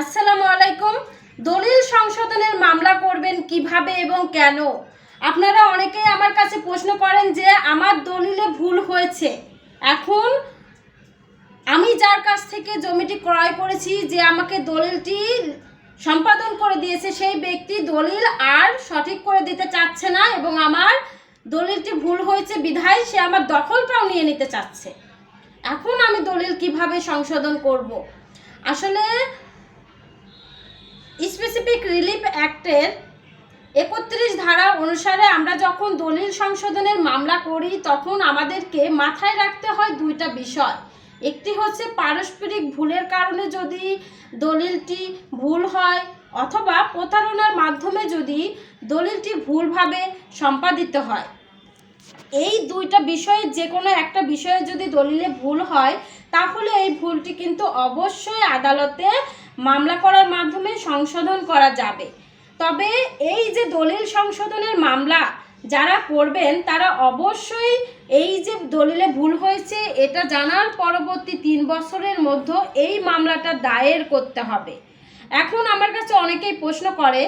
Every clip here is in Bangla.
আসসালামু আলাইকুম। দলিল সংশোধনের মামলা করবেন কীভাবে এবং কেন? আপনারা অনেকেই আমার কাছে প্রশ্ন করেন যে আমার দলিলে ভুল হয়েছে। এখন আমি যার কাছ থেকে জমিটি ক্রয় করেছি, যে আমাকে দলিলটি সম্পাদন করে দিয়েছে, সেই ব্যক্তি দলিল আর সঠিক করে দিতে চাচ্ছে না এবং আমার দলিলটি ভুল হয়েছে বিধায় সে আমার দখলটাও নিয়ে নিতে চাচ্ছে। এখন আমি দলিল কীভাবে সংশোধন করব? আসলে স্পেসিফিক রিলিফ অ্যাক্টের একত্রিশ ধারা অনুসারে আমরা যখন দলিল সংশোধনের মামলা করি, তখন আমাদেরকে মাথায় রাখতে হয় দুইটা বিষয়। একটি হচ্ছে পারস্পরিক ভুলের কারণে যদি দলিলটি ভুল হয়, অথবা প্রতারণার মাধ্যমে যদি দলিলটি ভুলভাবে সম্পাদিত হয়। এই দুইটা বিষয়ে যে কোনো একটা বিষয়ে যদি দলিলে ভুল হয়, তাহলে এই ভুলটি কিন্তু অবশ্যই আদালতে মামলা করার মাধ্যমে সংশোধন করা যাবে। তবে এই যে দলিল সংশোধনের মামলা যারা করবেন, তারা অবশ্যই এই যে দলিলে ভুল হয়েছে, এটা জানার পরবর্তী তিন বছরের মধ্যে এই মামলাটা দায়ের করতে হবে। এখন আমার কাছে অনেকেই প্রশ্ন করে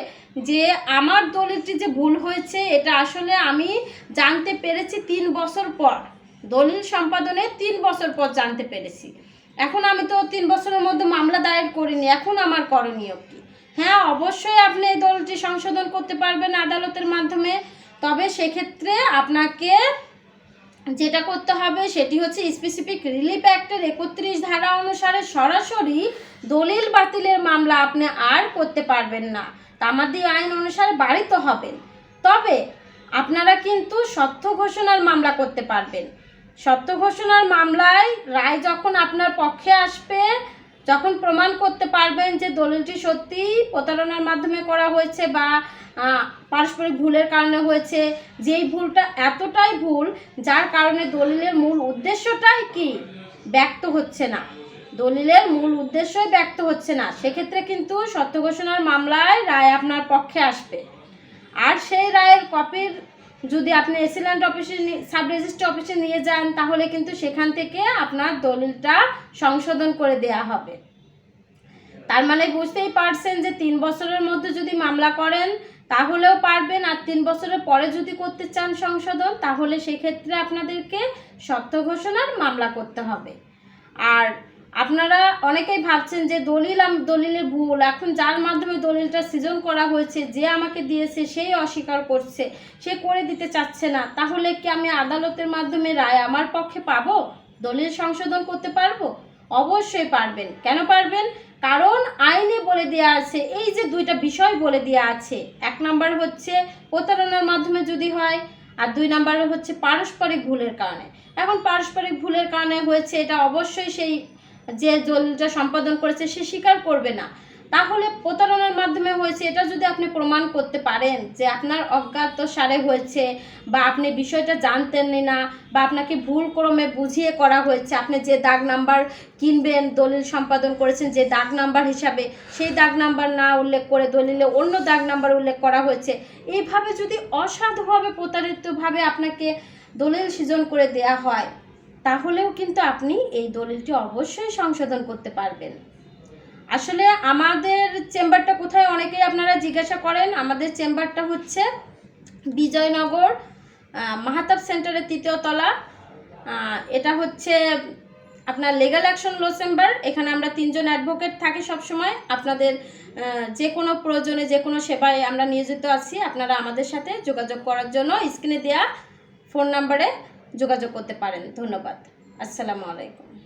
যে, আমার দলিলটি যে ভুল হয়েছে, এটা আসলে আমি জানতে পেরেছি তিন বছর পর। দলিল সম্পাদনে তিন বছর পর জানতে পেরেছি। এখন আমি তো তিন বছরের মধ্যে মামলা দায়ের করিনি, এখন আমার করণীয় কি? হ্যাঁ অবশ্যই আপনি এই দলটি সংশোধন করতে পারবেন আদালতের মাধ্যমে, তবে সেক্ষেত্রে আপনাকে যেটা করতে হবে সেটি হচ্ছে স্পেসিফিক রিলিফ অ্যাক্টের একত্রিশ ধারা অনুসারে সরাসরি দলিল বাতিলের মামলা আপনি আর করতে পারবেন না। তামাদি আইন অনুসারে বাড়িতে হবেন। তবে আপনারা কিন্তু সত্য ঘোষণার মামলা করতে পারবেন। সত্য ঘোষণার মামলায় রায় যখন আপনার পক্ষে আসবে, যখন প্রমাণ করতে পারবেন যে দলিলটি সত্যি প্রতারণার মাধ্যমে করা হয়েছে বা পারস্পরিক ভুলের কারণে হয়েছে, যেই ভুলটা এতটাই ভুল, যার কারণে দলিলের মূল উদ্দেশ্যটাই কি? ব্যক্ত হচ্ছে না। দলিলের মূল উদ্দেশ্যই ব্যক্ত হচ্ছে না। সেক্ষেত্রে কিন্তু সত্য ঘোষণার মামলায় রায় আপনার পক্ষে আসবে। আর সেই রায়ের কপির যদি আপনি এসিল্যান্ড অফিসে সাব রেজিস্ট্রি অফিসে নিয়ে যান, তাহলে কিন্তু সেখান থেকে আপনার দলিলটা সংশোধন করে দেয়া হবে। তার মানে বুঝতেই পারছেন যে তিন বছরের মধ্যে যদি মামলা করেন, তাহলেও পারবেন। আর তিন বছরের পরে যদি করতে চান সংশোধন, তাহলে সেক্ষেত্রে আপনাদেরকে সত্য ঘোষণার মামলা করতে হবে। আর আপনারা অনেকেই ভাবছেন যে দলিল দলিলের ভুল। এখন যার মাধ্যমে দলিলটা সৃজন করা হয়েছে, যে আমাকে দিয়েছে, সেই অস্বীকার করছে, সে করে দিতে চাচ্ছে না। তাহলে কি আমি আদালতের মাধ্যমে রায় আমার পক্ষে পাবো? দলিল সংশোধন করতে পারব? অবশ্যই পারবেন। কেন পারবেন? কারণ আইনে বলে দেওয়া আছে, এই যে দুইটা বিষয় বলে দেওয়া আছে। এক নাম্বার হচ্ছে প্রতারণার মাধ্যমে যদি হয়, আর দুই নাম্বারে হচ্ছে পারস্পরিক ভুলের কারণে। এখন পারস্পরিক ভুলের কারণে হয়েছে, এটা অবশ্যই সেই যে দলিলটা সম্পাদন করেছে সে স্বীকার করবে না। তাহলে প্রতারণার মাধ্যমে হয়েছে, এটা যদি আপনি প্রমাণ করতে পারেন যে আপনার অজ্ঞাত সারে হয়েছে বা আপনি বিষয়টা জানতেনই না বা আপনাকে ভুল ক্রমে বুঝিয়ে করা হয়েছে, আপনি যে দাগ নাম্বার কিনবেন, দলিল সম্পাদন করেছেন যে দাগ নাম্বার হিসাবে, সেই দাগ নাম্বার না উল্লেখ করে দলিলে অন্য দাগ নাম্বার উল্লেখ করা হয়েছে, এইভাবে যদি অসাধুভাবে, প্রতারিতভাবে আপনাকে দলিল সৃজন করে দেয়া হয় তাহলেও কিন্তু আপনি এই দলিলটি অবশ্যই সংশোধন করতে পারবেন। আসলে আমাদের চেম্বারটা কোথায় অনেকেই আপনারা জিজ্ঞাসা করেন। আমাদের চেম্বারটা হচ্ছে বিজয়নগর মাহাতাব সেন্টারের তৃতীয় তলা। এটা হচ্ছে আপনার লিগাল অ্যাকশন লো চেম্বার এখানে আমরা তিনজন অ্যাডভোকেট থাকি সবসময়। আপনাদের যে কোনো প্রয়োজনে, যে কোনো সেবায় আমরা নিয়োজিত আছি। আপনারা আমাদের সাথে যোগাযোগ করার জন্য স্ক্রিনে দেওয়া ফোন নাম্বারে যোগাযোগ করতে পারেন। ধন্যবাদ। আসসালামু আলাইকুম।